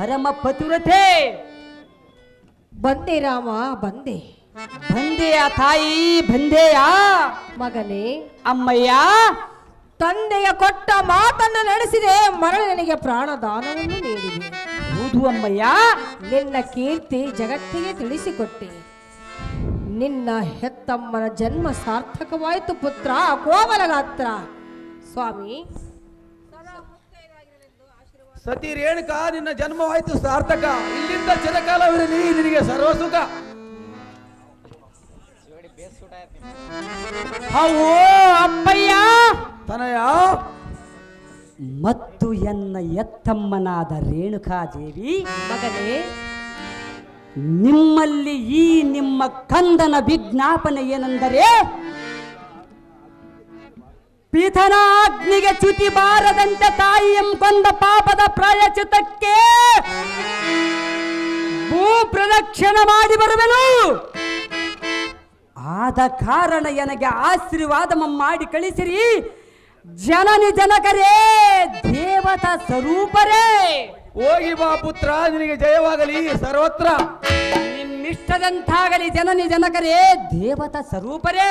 ಪರಮ ಪತುರತೆ ಬಂದೆ ರಾಮ ಬಂದೆ. ಬಂದೆಯ ತಾಯಿ ಬಂದೆಯ ಮಗನೇ. ಅಮ್ಮಯ್ಯ. ತಂದೆಯ ಕೊಟ್ಟ ಮಾತನ್ನು ನಡೆಸಿದೆ ಮರಳು ನನಗೆ ಪ್ರಾಣದಾನವನ್ನು ನೀಡಿದೆ. ಹೌದು ಅಮ್ಮಯ್ಯ. ನಿನ್ನ ಕೀರ್ತಿ ಜಗತ್ತಿಗೆ ತಿಳಿಸಿಕೊಟ್ಟೆ. ನಿನ್ನ ಹೆತ್ತಮ್ಮನ ಜನ್ಮ ಸಾರ್ಥಕವಾಯಿತು ಪುತ್ರ ಕೋಮಲಗಾತ್ರ. ಸ್ವಾಮಿ ಸತಿ ರೇಣುಕ ನಿನ್ನ ಜನ್ಮವಾಯಿತು ಸಾರ್ಥಕ. ಇಲ್ಲಿಂದ ಚಿರಕಾಲವಿರಲಿ ನಿನಗೆ ಸರ್ವಸುಖ. ಹೌ ಅಪ್ಪಯ್ಯ. ತನಯ. ಮತ್ತು ಎನ್ನ ಎತ್ತಮ್ಮನಾದ ರೇಣುಕಾದೇವಿ. ಮಗನೇ. ನಿಮ್ಮಲ್ಲಿ ಈ ನಿಮ್ಮ ಕಂದನ ವಿಜ್ಞಾಪನೆ ಏನೆಂದರೆ ಪಿತನಾಗ್ನಿಗೆ ಚ್ಯುತಿ ಬಾರದಂತೆ ತಾಯಿಯಂ ಕೊಂದ ಪಾಪದ ಪ್ರಾಯಚಿತಕ್ಕೆ ಭೂ ಪ್ರದಕ್ಷಿಣೆ ಮಾಡಿ ಬರುವೆನು. ಆದ ಕಾರಣ ನನಗೆ ಆಶೀರ್ವಾದ ಮಾಡಿ ಕಳಿಸಿರಿ. ಜನನಿ ಜನಕರೇ ದೇವತಾ ಸ್ವರೂಪರೇ. ಹೋಗಿ ಬಾ ಪುತ್ರ ನಿನಗೆ ಜಯವಾಗಲಿ ಸರ್ವತ್ರ. ನಿಮ್ಮಿಷ್ಟದಂತಾಗಲಿ ಜನನಿ ಜನಕರೇ ದೇವತಾ ಸ್ವರೂಪರೇ.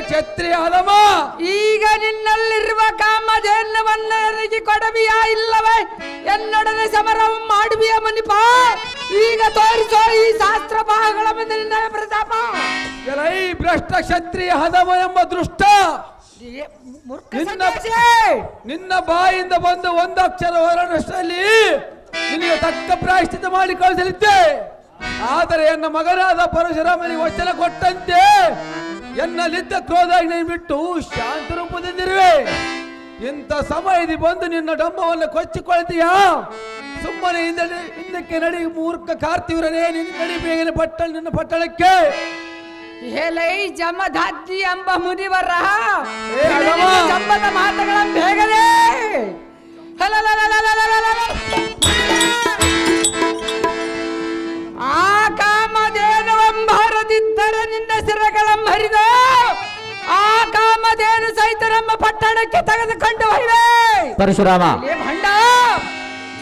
ಕ್ಷತ್ರಿಯ ಹದಮ ಈಗ ನಿನ್ನಲ್ಲಿರುವ ಕಾಮಧೇನವನ್ನು ನನಗೆ ಕೊಡಬಿಯಾ ಇಲ್ಲವೇ? ಎನ್ನೊಡನೆ ಸಮರವ ಮಾಡುವಿಯ ಮುನಿಪ? ಈಗ ತೋರಿಸೋ ಈ ಶಾಸ್ತ್ರ ಭಾಗಗಳ ಮುಂದೆ ನಿನ್ನ ಪ್ರತಾಪ. ಎಲೈ ಭ್ರಷ್ಟ ಕ್ಷತ್ರಿಯ ಹದಮ ಎಂಬ ದೃಷ್ಟ. ನಿನ್ನ ನಿನ್ನ ಬಾಯಿಂದ ಬಂದು ಒಂದು ಅಕ್ಷರ ಹೊರಡಷ್ಟರಲ್ಲಿ ನಿನಗೆ ತಕ್ಕ ಪ್ರಾಯಶ್ಚಿತ ಮಾಡಿ ಕಳಿಸಲಿದ್ದೆ. ಆದರೆ ನನ್ನ ಮಗನಾದ ಪರಶುರಾಮನಿಗೆ ವಚನ ಕೊಟ್ಟಂತೆ ಎನ್ನಲ್ಲಿದ್ದ ಕ್ರೋಧಾಗಿ ನೀನು ಬಿಟ್ಟು ಶಾಂತ ರೂಪದಿಂದಿರುವೆ. ಇಂಥ ಸಮಯದಲ್ಲಿ ಬಂದು ನಿನ್ನ ಡಂಬವನ್ನು ಕೊಚ್ಚಿಕೊಳ್ತೀಯಾ? ಸುಮ್ಮನೆ ಹಿಂದೆ ಹಿಂದಕ್ಕೆ ನಡಿ ಮೂರ್ಖ ಕಾರ್ತಿವ್ರನೇ ನಿನ್ನ ನಡಿ ಬೇಗನೆ ಪಟ್ಟಣ ನಿನ್ನ ಪಟ್ಟಳಕ್ಕೆ. ಹೇಲೈ ಜಮಧಾತಿ ಎಂಬ ಮುನಿವರ. ಜಂಬದ ಬೇಗನೆ. ಪಟ್ಟಣಕ್ಕೆ ತೆಗೆದುಕೊಂಡು ಹೋಯ್ವೆ ಪರಶುರಾಮ ಲೇ ಭಂಡ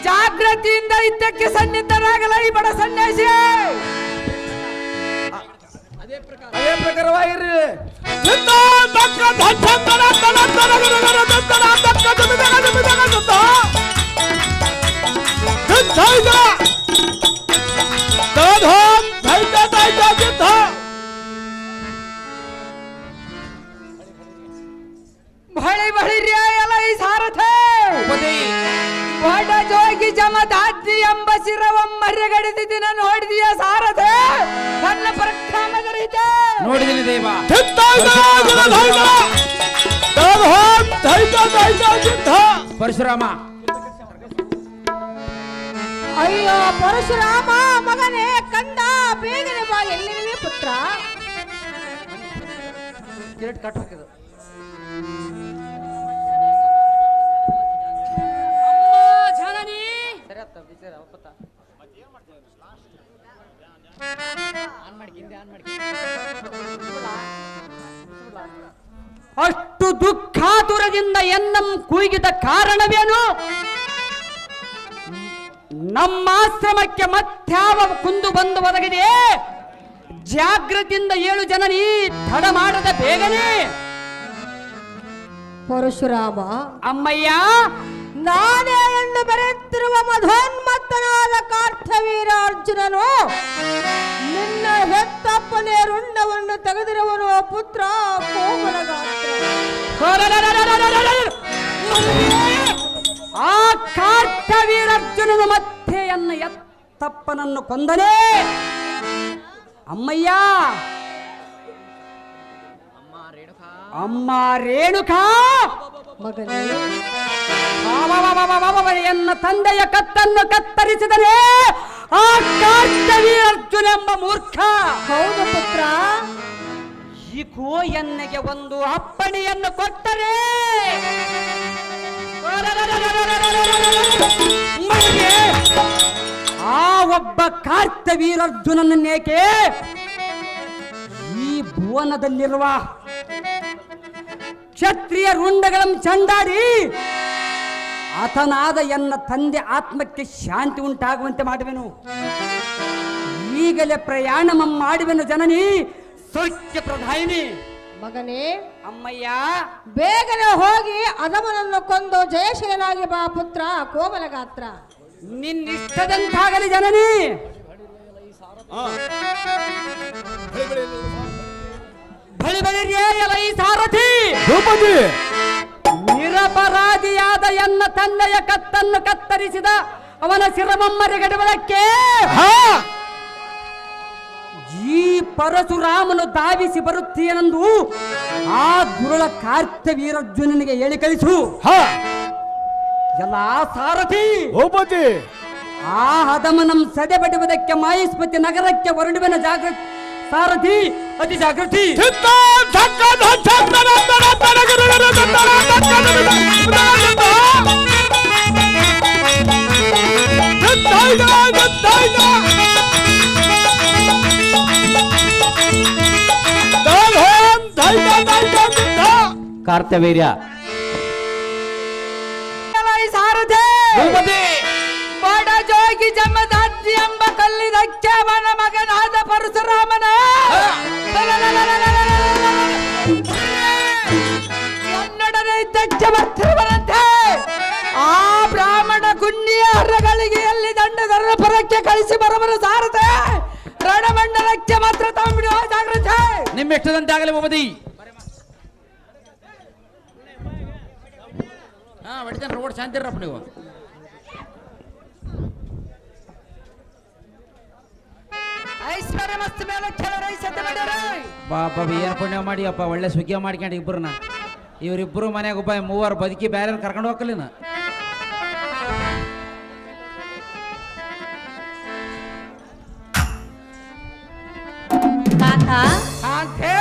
ಜಾಗೃತಿಯಿಂದ ಇದ್ದಕ್ಕೆ ಸನ್ನಿಧರಾಗಲ ಈ ಬಡ ಸನ್ಯಾಸಿ ಅದೇ ಪ್ರಕಾರವಾಗಿರ್ರಿ ಬಳಿ ಬಳಿ ಎಲ್ಲ ಈ ಸಾರಥೆ ಒಡ ಜೋಗಿ ಜಮದಾದ್ರಿ ಎಂಬ ಶಿರವಂ ಮರ್ಯಗಡಿದಿನ ನೋಡಿದೀಯ ಸಾರಥೆ. ನನ್ನ ಪರಕ್ರಮದ ರೀತ ನೋಡಿದೀನಿ ದೇವ. ಪರಶುರಾಮ. ಅಯ್ಯೋ ಪರಶುರಾಮ ಮಗನೇ ಕಂದ ಬೇಗನೆ ಬಾ ಎಲ್ಲಿರುವೆ ಪುತ್ರ? ಜನನಿ. ಅಷ್ಟು ದುಃಖಾತುರದಿಂದ ಎನ್ನಂ ಕೂಗಿದ ಕಾರಣವೇನು? ನಮ್ಮ ಆಶ್ರಮಕ್ಕೆ ಮತ್ಯಾವ ಕುಂದು ಬಂದು ಒದಗಿದೆ? ಜಾಗೃತಿಯಿಂದ ಏಳು ಜನನಿ ತಡ ಮಾಡದ ಬೇಗನೆ. ಪರಶುರಾಮ. ಅಮ್ಮಯ್ಯ ನಾನೇ ಎಂದು ಬೆರೆತಿರುವ ಮಧೋನ್ಮತ್ತನಾದ ಕಾರ್ಥವೀರ ಅರ್ಜುನನು ನಿನ್ನ ಹೆತ್ತಪ್ಪನೇ ರುಂಡವನ್ನು ತೆಗೆದಿರುವನು ಪುತ್ರ ಆ ಕಾರ್ತವೀರಾರ್ಜುನನು ಮತ್ತೆ ಎನ್ನ ಎತ್ತಪ್ಪನನ್ನು ಕೊಂದನೆ. ಅಮ್ಮಯ್ಯ. ಅಮ್ಮ ರೇಣುಕಾ. ಮಗನೇ. ಎನ್ನ ತಂದೆಯ ಕತ್ತನ್ನು ಕತ್ತರಿಸಿದರೆ ಆ ಕಾರ್ತವೀರಾರ್ಜುನ ಎಂಬ ಮೂರ್ಖ ಹೌದು ಪುತ್ರ ಈ ಎನ್ನಗೆ ಒಂದು ಅಪ್ಪಣೆಯನ್ನು ಕೊಟ್ಟರೆ ಆ ಒಬ್ಬ ಕಾರ್ತವೀರರ್ಜುನನ್ನೇಕೆ ಈ ಭುವನದಲ್ಲಿರುವ ಕ್ಷತ್ರಿಯ ರುಂಡಗಳನ್ನು ಚಂಡಾಡಿ ಆತನಾದ ಎನ್ನ ತಂದೆ ಆತ್ಮಕ್ಕೆ ಶಾಂತಿ ಉಂಟಾಗುವಂತೆ ಮಾಡುವೆನು. ಈಗಲೇ ಪ್ರಯಾಣ ಮಾಡುವೆನು ಜನನಿ. ಸೌಖ್ಯ ಪ್ರಧಾಯಿನಿ. ಮಗನೇ ಅಮ್ಮಯ್ಯ. ಬೇಗನೆ ಹೋಗಿ ಅದಮನನ್ನು ಕೊಂದು ಜಯಶೀಲನಾಗಿ ಬಾ ಪುತ್ರ ಕೋಮಲ ಗಾತ್ರ. ನಿನ್ನಿಷ್ಟದಂತಾಗಲಿ ಜನನಿ. ಬಳಿ ಎಲೈ ಸಾರಥಿ. ಭೂಪತಿ! ನಿರಪರಾಧಿಯಾದ ಎನ್ನ ತಂದೆಯ ಕತ್ತನ್ನು ಕತ್ತರಿಸಿದ ಅವನ ಶಿರಮಮ್ಮರಿಗಡಬಳಕ್ಕೆ ಈ ಪರಶುರಾಮನು ಧಾವಿಸಿ ಬರುತ್ತೀಯನೆಂದು ಆ ದುರುಳ ಕಾರ್ತವೀರರ್ಜುನನಿಗೆ ಹೇಳಿ ಕಳಿಸು. ಹಾ! ಎಲ್ಲ ಸಾರಥಿ! ಭೂಪತಿ! ಆ ಹದಮನಂ ಸದೆ ಬಡಿಯುವುದಕ್ಕೆ ಮಾಯಿಸ್ಪತಿ ನಗರಕ್ಕೆ ಹೊರಡುವಿನ ಜಾಗೃತಿ ಸಾರಥಿ! ಅತಿ ಜಾಗೃತಿ ಕಾರ್ತವೀರ್ಯ ಎಲೈ ಸಾರಥಿ ಭೂಪತಿ ಬಡ ಜೋಗಿ ಎಂಬ ಕಲ್ಲಿದ ಕಲ್ಲಿದಕ್ಕವನ ಮಗನಾದ ಪರಶುರಾಮನ. ಬರ್ತಿರುವನಂತೆ ಆ ಬ್ರಾಹ್ಮಣ ಗುಣ್ಯ ಹರಗಳಿಗೆ ಎಲ್ಲಿ ದಂಡದರ ಪರಕ್ಕೆ ಕಳಿಸಿ ಬರಬರು ಸಾರದೆ, ರಣಮಂಡಲಕ್ಕೆ ಮಾತ್ರ ತಗೊಂಡ್ಬಿಡುವ ಜಾಗ್ರತೆ. ನಿಮ್ಮ ಇಷ್ಟದಂತೆ ಆಗಲಿ ಭೂಪತಿ. ಹಾ ಹೊಡಿತೇನೆ ರೋಡ್ ಶಾಂತಿರಪ್ಪ ನೀವು. ಐಶ್ವರ್ಯ ಮಸ್ತ್ ಮೇಲೆ ಕೆಲವರೈ ಮಾಡ್ಯಾರ ಬಾ ಬಾಬಾ ಏನು ಪುಣ್ಯ ಮಾಡಿ ಅಪ್ಪ ಒಳ್ಳೆ ಸುಗ್ಗಿಯ ಮಾಡ್ಕೊಂಡು ಇಬ್ಬರನ್ನ ಇವರಿಬ್ಬರು ಮನೆಗೆ ಒಬ್ಬ ಮೂವರು ಬದುಕಿ ಬೇರೆ ಕರ್ಕೊಂಡು ಹೋಗ್ಕಲಿನ ಕಾಂತ ಕಾಂತೆ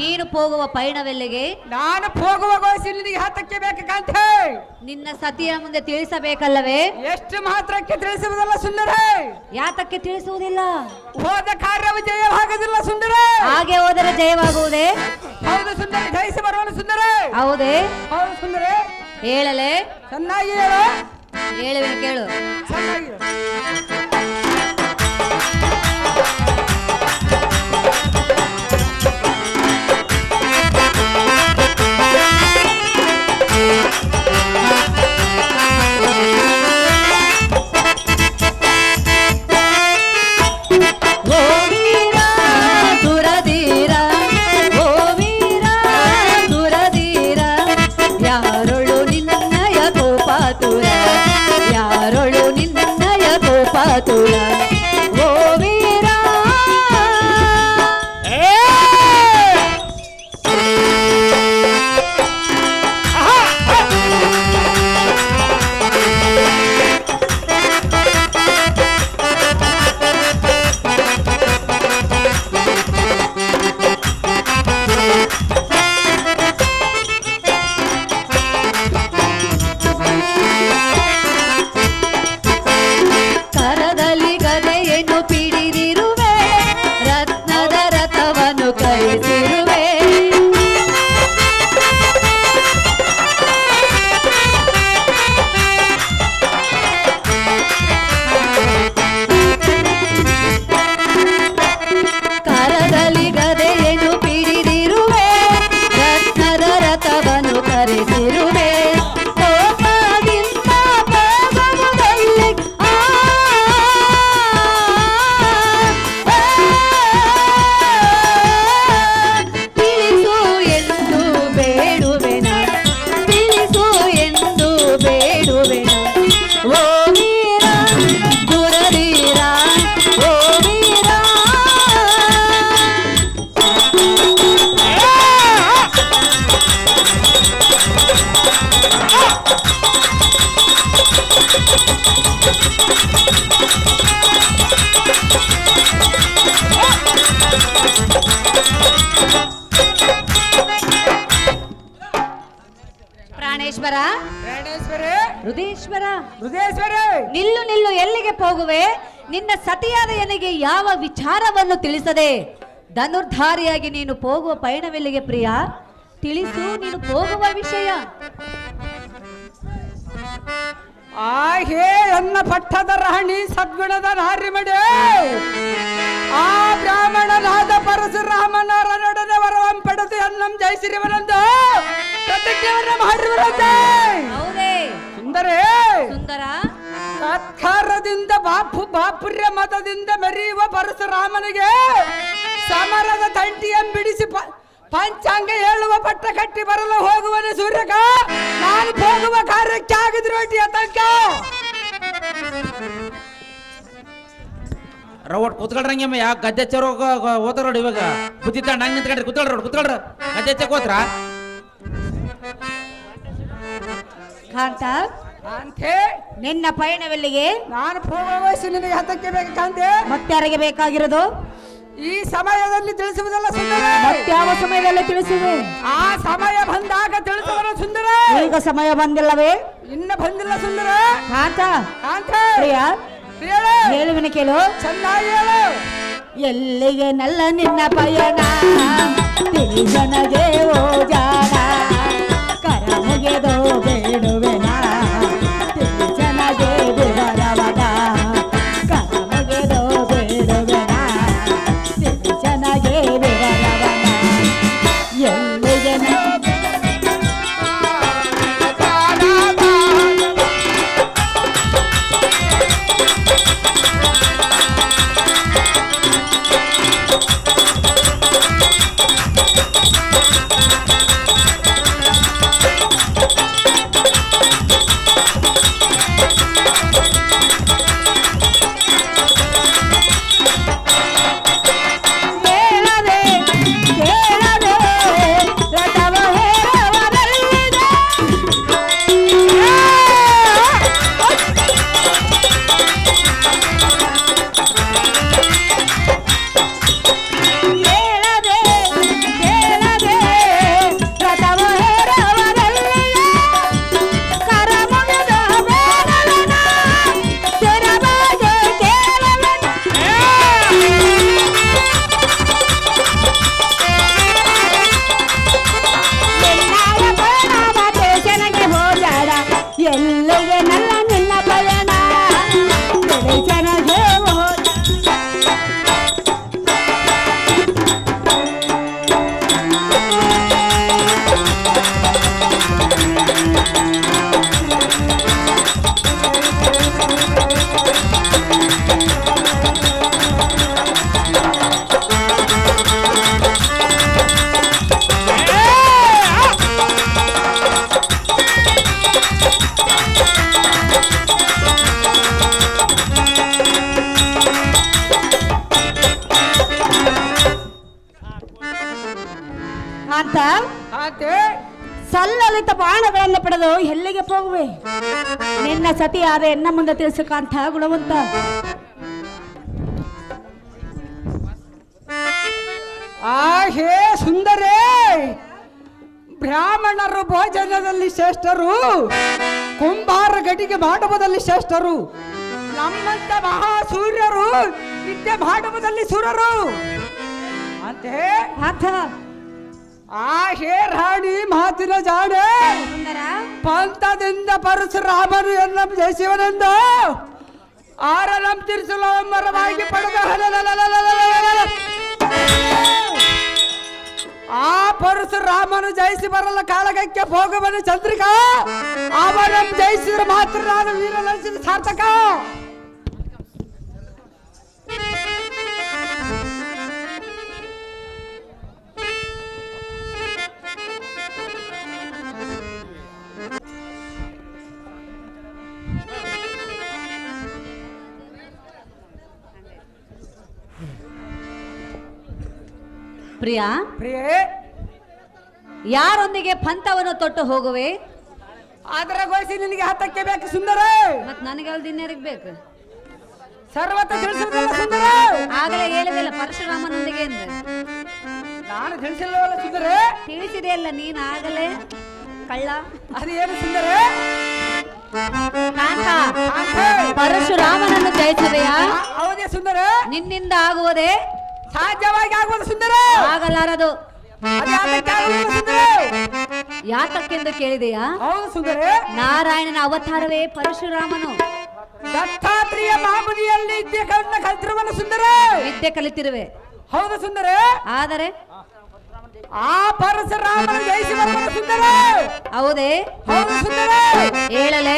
ನೀನು ಹೋಗುವ ಪಯಣವೆಲ್ಲಿಗೆ? ನಾನು ಹೋಗುವ ಗೋಸಿಲಿಗೆ ಹತ್ತಕ್ಕೆ ಬೇಕು ಕಾಂತೆ. ನಿನ್ನ ಸತಿಯ ಮುಂದೆ ತಿಳಿಸಬೇಕಲ್ಲವೇ? ಎಷ್ಟು ಮಾತ್ರಕ್ಕೆ ತಿಳಿಸುವುದಲ್ಲ ಸುಂದರ? ಯಾತಕ್ಕೆ ತಿಳಿಸುವುದಿಲ್ಲ? ಹೋದ ಕಾರ್ಯವು ಜಯವಾಗುವುದಿಲ್ಲ ಸುಂದರ. ಹಾಗೆ ಹೋದರೆ ಜಯವಾಗುವುದೇ? ಹೌದು ಸುಂದರ ಜಯಿಸಿ ಬರೋಣ ಸುಂದರ. ಹೌದೇ? ಹೌದು ಸುಂದರ. ಹೇಳಲೆ? ಚೆನ್ನಾಗಿ ಹೇಳು. ಹೇಳುವೆ ಕೇಳು. ಚೆನ್ನಾಗಿ I don't know. ಹೃದಯೇಶ್ವರ ಹೃದಯೇಶ್ವರ ನಿಲ್ಲು ನಿಲ್ಲು ಎಲ್ಲಿಗೆ ಹೋಗುವೆ? ನಿನ್ನ ಸತಿಯಾದ ಎನಿಗೆ ಯಾವ ವಿಚಾರವನ್ನು ತಿಳಿಸದೆ? ಧನುರ್ಧಾರಿಯಾಗಿ ನೀನು ಹೋಗುವ ಪಯಣವೆಲ್ಲಿಗೆ ಪ್ರಿಯ? ತಿಳಿಸು ನೀನು ಹೋಗುವ ವಿಷಯ. ಆಹೇ ನನ್ನ ಪಟ್ಟದ ರಾಣಿ ಸದ್ಗುಣದ ನಾರಿಮಡೆ! ಆ ಬ್ರಾಹ್ಮಣನಾದ ಪರಶುರಾಮನೊಡನೆ ವರವಂ ಪಡೆದು ಅನ್ನಂ ಜಯಿಸಿರುವನಂದು ಪ್ರತಿಜ್ಞೆಯನ್ನು ಮಾಡಿರುವಂತೆ! ಹೌದೇ. ಸುಂದರೇ! ಸುಂದರ? ಸತ್ಕಾರದಿಂದ ಬಾಪು ಬಾಪುರ್ಯ ಮತದಿಂದ ಮೆರೆಯುವ ಪರಶುರಾಮನಿಗೆ ಸಮರದ ತಂಟಿಯ ಬಿಡಿಸಿ ಪಂಚಾಂಗ ಹೇಳುವ ಪಟ್ಟ ಕಟ್ಟಿ ಬರಲು ಹೋಗುವನೆ ಸೂರ್ಯಕ! ನಾನು ಹೋಗುವ ಕಾರ್ಯಕ್ಕೆ ಆಗಿದ್ರು ತನಕ? ರವಟ್ ಕುತ್ಕೊಳ್ರಂಗಮ್ಮ ಯಾವ ಗದ್ದೆ ಚರೋ ಓತಾರ ನೋಡಿ ಇವಾಗ. ಬುದ್ಧಿ ನಂಗೆ ನಿಂತ್ಕೊಂಡ್ರಿ. ಕುತ್ಕೊಳ್ರೋಡ್ ಕುತ್ಕೊಳ್ರ ಕೂತ್ಕೊಳ್ರಿ ಗದ್ದೆ ಚಕ್ ಹೋತ್ರ ಕಾಂತ ನಿನ್ನ ಪಯಣವೆಲ್ಲಿಗೆ? ನಾನು ಹೋಗುವ ವಯಸ್ಸು ನಿನಗೆ ಹತ್ತಕ್ಕೆ ಮತ್ತೆ ಮತ್ತಾರಿಗೆ ಬೇಕಾಗಿರೋದು? ಈ ಸಮಯದಲ್ಲಿ ತಿಳಿಸುವುದಲ್ಲ ಸುಂದರ! ಯಾವ ಸಮಯದಲ್ಲಿ ತಿಳಿಸಿದೆ? ಆ ಸಮಯ ಬಂದಾಗ ತಿಳಿಸುವನು ಸುಂದರ! ಈಗ ಸಮಯ ಬಂದಿಲ್ಲವೇ? ಇನ್ನ ಬಂದಿಲ್ಲ ಸುಂದರ! ಕಾಂತ ಕಾಂತ ಪ್ರಿಯ? ಪ್ರಿಯಳೇ, ಹೇಳುವಿನ ಕೇಳು. ಚೆನ್ನಾಗಿ ಹೇಳು! ಎಲ್ಲಿಗೆ ನಲ್ಲ ನಿನ್ನ ಪಯಣ? ತಿಳಿಸನಗೆ ಓ ಜಾಣ ಕರ ಮುಗಿದು Yeah. ಅಂತ ಆತೆ ಸಲ್ಲಲಿತ ಬಾಣಗಳನ್ನು ಪಡೆದು ಎಲ್ಲಿಗೆ ಹೋಗುವೆ? ನಿನ್ನ ಸತಿ ಆದ ಎನ್ನ ಮುಂದೆ ತಿಳಿಸಕಂತ ಗುಣವಂತ ಆ ಹೇ ಸುಂದರೇ ಬ್ರಾಹ್ಮಣರು ಭೋಜನದಲ್ಲಿ ಶ್ರೇಷ್ಠರು ಕುಂಬಾರ ಗಟಿಗೆ ಮಾಡುವುದಲ್ಲಿ ಶ್ರೇಷ್ಠರು ನಮ್ಮಂತ ಮಹಾಸೂರ್ಯರು ನಿತ್ಯ ಮಾಡುವುದಲ್ಲಿ ಸೂರ್ಯರು ಅಂತೇ ಆತ ಆಶೇರ್ಹಾಣಿ ಮಾತಿನ ಜಾಡೆ ಪಂಥದಿಂದ ಪರಶುರಾಮನು ಎಲ್ಲ ಶಿವನೆಂದು ಆರಲಂ ತಿರುಸಲು ಮರವಾಗಿ ಪಡೆದ ಆ ಪರಶುರಾಮನು ಜಯಿಸಿ ಬರಲ್ಲ ಕಾಳಗಕ್ಕೆ ಭೋಗವನ್ನು ಚಂದ್ರಿಕಾ ಅವನಂ ಜಯಿಸಿದ್ರೆ ಮಾತ್ರ ನಾನು ವೀರಲಕ್ಷಣ ಸಾರ್ಥಕ ಪ್ರಿಯ? ಪ್ರಿಯೇ? ಯಾರೊಂದಿಗೆ ಪಂಥವನ್ನು ತೊಟ್ಟು ಹೋಗುವೆ? ಅದರ ಗೋಸಿ ನಿನಗೆ ಹತ್ತಕ್ಕೆ ಬೇಕು ಸುಂದರ. ಮತ್ ನನಗೆ ಅಲ್ಲಿ ದಿನ್ನೇರಿಗೆ ಬೇಕು. ಸರ್ವತ ಸುಂದರ. ಆಗಲೇ ಹೇಳಿದಿಲ್ಲ ಪರಶುರಾಮನೊಂದಿಗೆ ಎಂದು. ನಾನು ತಿಳಿಸಿಲ್ಲವಲ್ಲ ಸುಂದರ. ತಿಳಿಸಿದೆಯಲ್ಲ ನೀನು ಆಗಲೇ? ಕಳ್ಳ. ಅದೇನು ಸುಂದರ? ಕಾಂತ. ಪರಶುರಾಮನನ್ನು ಜಯಿಸಿದೆಯಾ? ಹೌದೇ ಸುಂದರ. ನಿನ್ನಿಂದ ಆಗುವುದೇ? ಸಾಧ್ಯವಾಗಿ ಆಗುವುದು ಸುಂದರ. ಆಗಲಾರದು. ಯಾತಕ್ಕೆಂದು ಕೇಳಿದೆಯಾ? ಹೌದು ಸುಂದರ. ನಾರಾಯಣನ ಅವತಾರವೇ ಪರಶುರಾಮನು. ದತ್ತಾತ್ರೇಯ ಮಾಮುನಿಯಲ್ಲಿ ವಿದ್ಯೆ ಕಲಿತಿರುವನು ಕಲ್ತಿರುವನು ಸುಂದರ. ವಿದ್ಯೆ ಕಲಿತಿರುವೆ. ಹೌದು ಸುಂದರ. ಆದರೆ? ಆ ಪರಶುರಾಮನ ಜಯಿಸಿ ಬರುವನು ಸುಂದರ. ಹೌದೇ? ಹೌದು ಸುಂದರ. ಹೇಳಲೆ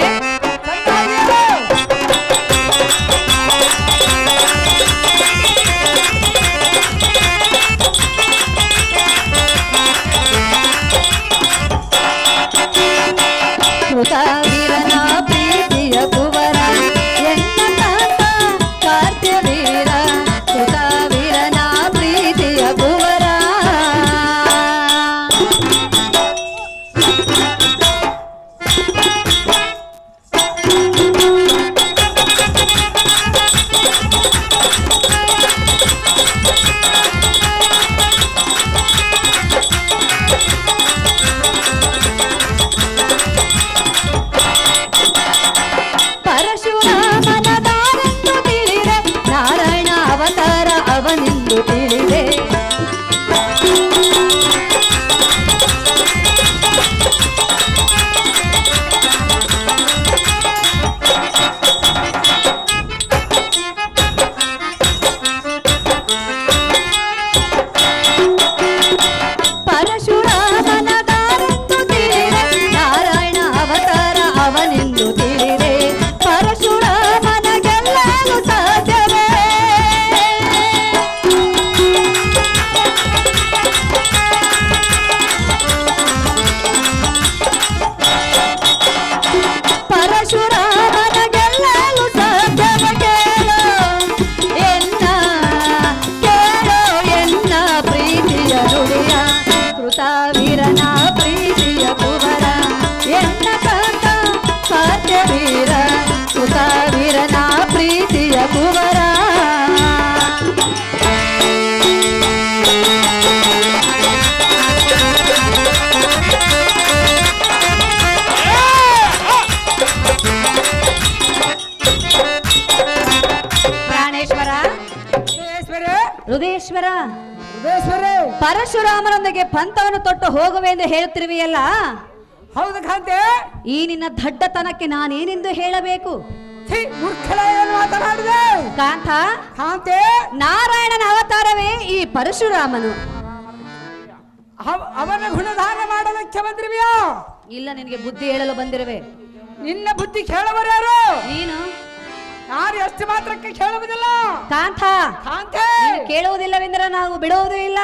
ಹೃದಯೇಶ್ವರ ಪರಶುರಾಮನೊಂದಿಗೆ ಪಂಥವನ್ನು ತೊಟ್ಟು ಹೋಗುವೆ ಎಂದು ಹೇಳುತ್ತಿರುವೆಯಲ್ಲ? ಹೌದು ಕಾಂತೆ! ಈ ನಿನ್ನ ದಡ್ಡತನಕ್ಕೆ ನಾನೇನೆಂದು ಹೇಳಬೇಕು? ಕಾಂತ ಕಾಂತೆ! ನಾರಾಯಣನ ಅವತಾರವೇ ಈ ಪರಶುರಾಮನು. ಅವ- ಅವನ ಗುಣಧಾನ ಮಾಡಲಿಕ್ಕೆ ಬಂದಿರುವೆಯಾ? ಇಲ್ಲ ನಿನಗೆ ಬುದ್ಧಿ ಹೇಳಲು ಬಂದಿರುವೆ. ನಿನ್ನ ಬುದ್ಧಿ ಕೇಳವರ್ಯಾರು ನೀನು? ಯಾರು ಎಷ್ಟು ಮಾತ್ರಕ್ಕೆ ಕೇಳುವುದಿಲ್ಲ? ಕಾಂತ. ಕಾಂತೆ! ನೀನು ಕೇಳುವುದಿಲ್ಲವೆಂದರೆ ನಾವು ಬಿಡುವುದೂ ಇಲ್ಲ.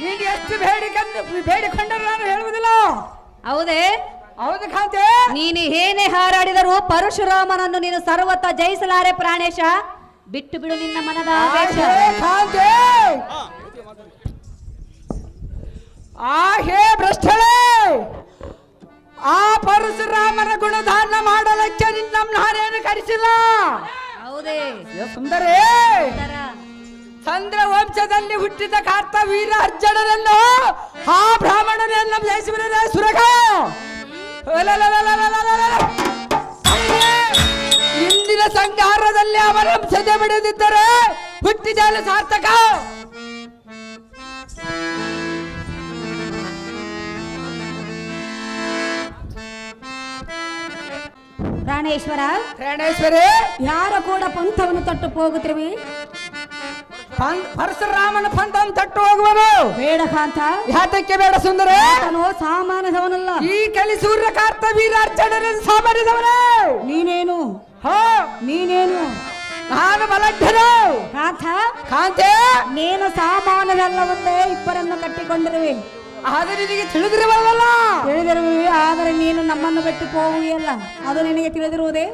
ನೀನು ಎಷ್ಟು ಬೇಡಿಕೊಂಡು ಬೇಡಿಕೊಂಡರು ನಾನು ಹೇಳುವುದಿಲ್ಲ. ಹೌದೇ? ಹೌದು ಕಾಂತೆ! ನೀನು ಏನೇ ಹಾರಾಡಿದರೂ ಪರಶುರಾಮನನ್ನು ನೀನು ಸರ್ವತ ಜಯಿಸಲಾರೆ ಪ್ರಾಣೇಶ. ಬಿಟ್ಟು ಬಿಡು ನಿನ್ನ ಮನದ ಆವೇಶ. ಕಾಂತೆ! ಆ ಹೇ ಭ್ರಷ್ಟಳೆ! ಆ ಪರಶುರಾಮನ ಗುಣಧಾರಣ ಮಾಡಲಕ್ಕೆ ನಿನ್ನ ನಾನೇನು ಕರೆಸಿಲ್ಲ ಹೌದೇ. ಸುಂದರೇ. ಚಂದ್ರ ವಂಶದಲ್ಲಿ ಹುಟ್ಟಿದ ಕಾರ್ತ ವೀರ ಅರ್ಜನನನ್ನು ಆ ಬ್ರಾಹ್ಮಣನನ್ನು ಜಯಿಸಿಬಿಡದೆ ಸುರಗ. ಇಂದಿನ ಸಂಗಾರದಲ್ಲಿ ಅವರ ಸಜೆ ಬಿಡದಿದ್ದರೆ ಹುಟ್ಟಿದ ಸಾರ್ಥಕ. ಪ್ರಾಣೇಶ್ವರ? ಪ್ರಾಣೇಶ್ವರಿ? ಯಾರ ಕೂಡ ಪಂಥವನ್ನು ತಟ್ಟು ಹೋಗುತ್ತಿರುವಿ? ಪರಶುರಾಮನ ಪಂಥವನ್ನು ತಟ್ಟು ಹೋಗುವನು. ಬೇಡ ಕಾಂತ. ಯಾತಕ್ಕೆ ಬೇಡ ಸುಂದರ? ಆತನು ಸಾಮಾನ್ಯದವನಲ್ಲ. ಈ ಕಲಿ ಸೂರ್ಯ ಕಾರ್ತ ವೀರ ಅರ್ಜುನನ ಸಾಮಾನ್ಯದವನೇ. ನೀನೇನು? ಹೋ ನೀನೇನು? ನಾನು ಬಲಡ್ಡನು ಕಾಂತ ಕಾಂತೆ? ನೀನು ಸಾಮಾನ್ಯದಲ್ಲವಲ್ಲೇ ಇಬ್ಬರನ್ನು ಕಟ್ಟಿಕೊಂಡಿರುವೆ. ಅದು ನಿನಗೆ ತಿಳಿದಿರುವಲ್ಲ ತಿಳಿದಿರುವೆ ಆದರೆ ನೀನು ನಮ್ಮನ್ನು ಬಿಟ್ಟು ಹೋಗುವಿಯಲ್ಲ ಅದು ನಿನಗೆ ತಿಳಿದಿರುವುದೇ?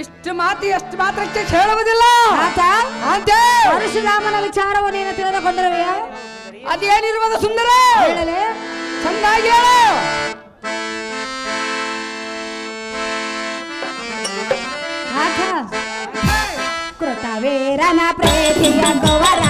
ಇಷ್ಟು ಮಾತು ಎಷ್ಟು ಮಾತ್ರಕ್ಕೆ ಹೇಳುವುದಿಲ್ಲ ಪರಶುರಾಮನ ವಿಚಾರವು ನೀನು ತಿಳಿದುಕೊಂಡಿರುವೆಯ ಅದೇನಿರುವುದು ಸುಂದರ? ಹೇಳಲೆ? ಚೆನ್ನಾಗಿ ಹೇಳು. ಕೃತವೇರನ ಪ್ರೇತಿಯ ಕುವರ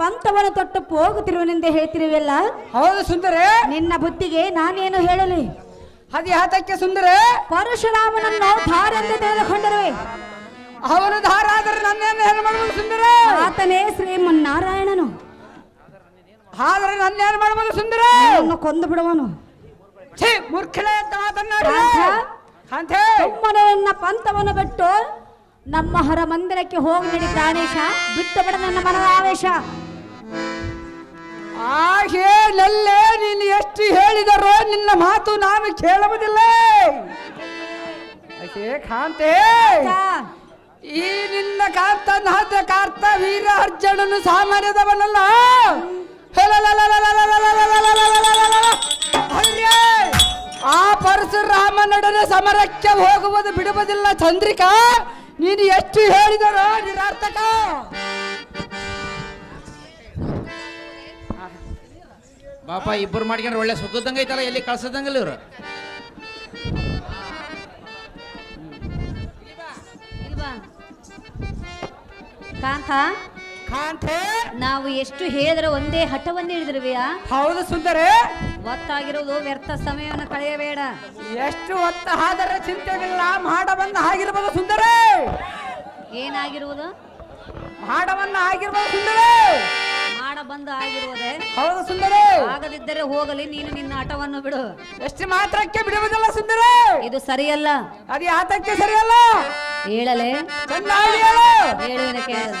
ಪಂಥವನ್ನು ತೊಟ್ಟು ಹೋಗುತ್ತಿರುವನೆಂದೇ ಹೇಳ್ತಿರುವಲ್ಲ ಹೌದು ಸುಂದರ. ನಿನ್ನ ಬುದ್ಧಿಗೆ ನಾನೇನು ಹೇಳಲಿ? ಹದಿ ಹತಕ್ಕೆ ಸುಂದರ. ಪರಶುರಾಮನನ್ನು ಧಾರೆಂದು ತಿಳಿದುಕೊಂಡರುವೆ ಅವನು ಧಾರ ಆದರೆ ನನ್ನೇನು ಮಾಡ್ಬೋದು ಸುಂದರ? ಆತನೇ ಶ್ರೀಮನ್ನಾರಾಯಣನು. ಆದರೆ ನನ್ನೇನು ಮಾಡಬಹುದು ಸುಂದರ? ಕೊಂದು ಬಿಡುವನು ಛೇ ಮೂರ್ಖಳೆ ಅಂತ ಮಾತನ್ನಾಡಿ ಸುಮ್ಮನೆ ನನ್ನ ಪಂಥವನ್ನು ಬಿಟ್ಟು ನಮ್ಮ ಹೊರ ಮಂದಿರಕ್ಕೆ ಹೋಗಿ ಪ್ರಾಣೇಶ. ಬಿಟ್ಟು ಬಿಡ ನನ್ನ ಮನದ ಆವೇಶ. ಆ ಹೇಳಲ್ಲೇ ನೀನು ಎಷ್ಟು ಹೇಳಿದರೋ ನಿನ್ನ ಮಾತು ನಾನು ಕೇಳುವುದಿಲ್ಲ. ಕಾಂತೆ. ಈ ನಿನ್ನ ಕಾರ್ತನಾದ ಕಾರ್ತ ವೀರ ಅರ್ಜುನನು ಸಾಮಾನ್ಯದವನಲ್ಲ! ಆ ಪರಶುರಾಮನೊಡನೆ ಸಮರಕ್ಕೆ ಹೋಗುವುದು ಬಿಡುವುದಿಲ್ಲ ಚಂದ್ರಿಕಾ. ನೀನು ಎಷ್ಟು ಹೇಳಿದರೋ ನಿರಾರ್ಥಕ. ಬಾಪ ಇಬ್ಬರು ಮಾಡ್ಕೊಂಡ್ರೆ ಒಳ್ಳೆ ಸುಖದಂಗ ಐತಲ್ಲ ಎಲ್ಲಿ ಕಳ್ಸದಂಗಲ್ಲ ಇವ್ರು? ಇಲ್ವಾ? ಕಾಂತ? ಕಾಂತೆ? ನಾವು ಎಷ್ಟು ಹೇಳಿದ್ರೆ ಒಂದೇ ಹಠವನ್ನೇ ಹಿಡಿದಿರುವೆಯಾ ಹೌದು ಸುಂದರ. ಒತ್ತಾಗಿರೋದು ವ್ಯರ್ಥ ಸಮಯವನ್ನು ಕಳೆಯಬೇಡ. ಎಷ್ಟು ಒತ್ತ ಆದರೆ ಚಿಂತೆಗಳಿಲ್ಲ ಮಾಡವನ್ನ ಆಗಿರ್ಬೋದು ಸುಂದರೇ. ಏನಾಗಿರುವುದು? ಮಾಡವನ್ನ ಆಗಿರ್ಬೋದು ಸುಂದರೇ. ಬಂದು ಆಗಿರುವುದೇ ಹೌದು ಸುಂದರೇ. ಆಗದಿದ್ದರೆ ಹೋಗಲಿ ನೀನು ನಿನ್ನ ಆಟವನ್ನು ಬಿಡು. ಎಷ್ಟು ಮಾತ್ರಕ್ಕೆ ಬಿಡುವುದಲ್ಲ ಸುಂದರ. ಇದು ಸರಿಯಲ್ಲ. ಅದು ಆತಕ್ಕೆ ಸರಿಯಲ್ಲ. ಹೇಳಲೇ? ಚೆನ್ನಾಗಿ ಹೇಳು. ಹೇಳುವಿನ ಕೇಳು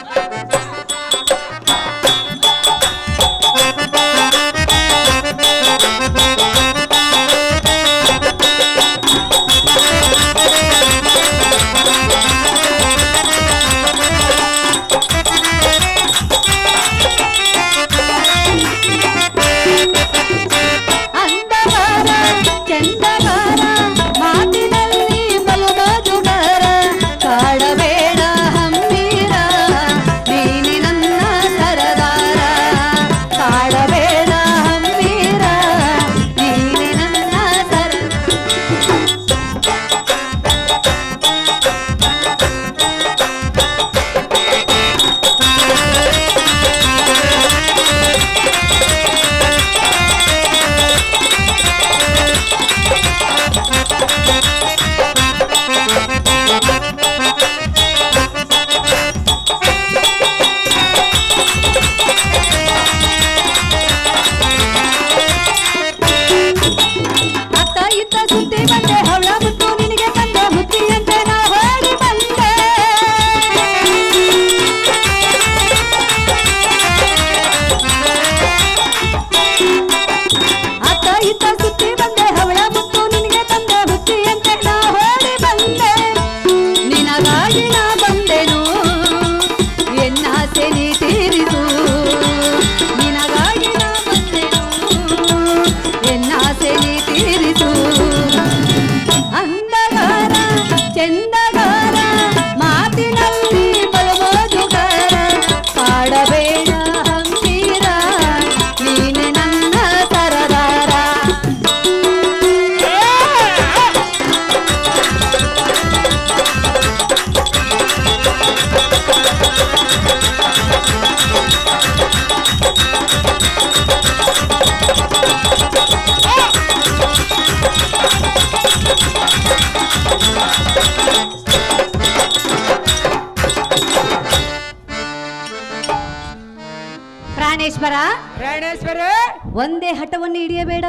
ಪ್ರಾಣೇಶ್ವರ ಪ್ರಾಣೇಶ್ವರೇ ಒಂದೇ ಹಠವನ್ನು ಹಿಡಿಯಬೇಡ.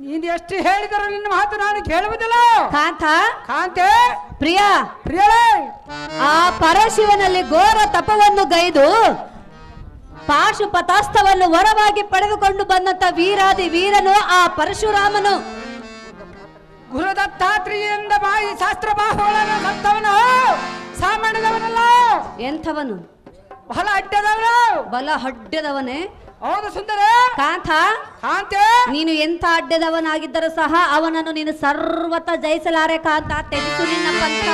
ನೀನು ಎಷ್ಟು ಹೇಳಿದರೂ ನಿನ್ನ ಮಾತು ನಾನು ಕೇಳುವುದಿಲ್ಲ. ಕಾಂತ? ಕಾಂತೆ? ಪ್ರಿಯ? ಪ್ರಿಯ ಆ ಪರಶಿವನಲ್ಲಿ ಘೋರ ತಪವನ್ನು ಗೈದು ಪಾಶುಪತಾಸ್ತವನ್ನು ವರವಾಗಿ ಪಡೆದುಕೊಂಡು ಬಂದಂತ ವೀರಾದಿ ವೀರನು ಆ ಪರಶುರಾಮನು. ಗುರುದತ್ತಾತ್ರಿಯಿಂದ ಬಾಯಿ ಶಾಸ್ತ್ರ ಬಾಹುಗಳನ್ನು ಸಾಮಾನ್ಯದವನಲ್ಲ. ಎಂಥವನು? ಬಹಳ ಅಡ್ಡದವನು ಬಲ ಅಡ್ಡದವನೇ. ಹೌದು ಸುಂದರ. ಕಾಂತ. ಕಾಂತೆ. ನೀನು ಎಂತ ಅಡ್ಡದವನಾಗಿದ್ದರೂ ಸಹ ಅವನನ್ನು ನೀನು ಸರ್ವತ ಜಯಿಸಲಾರೆ ಕಾಂತ. ತೆಗೆದು ನಿನ್ನ ಪಂಥ.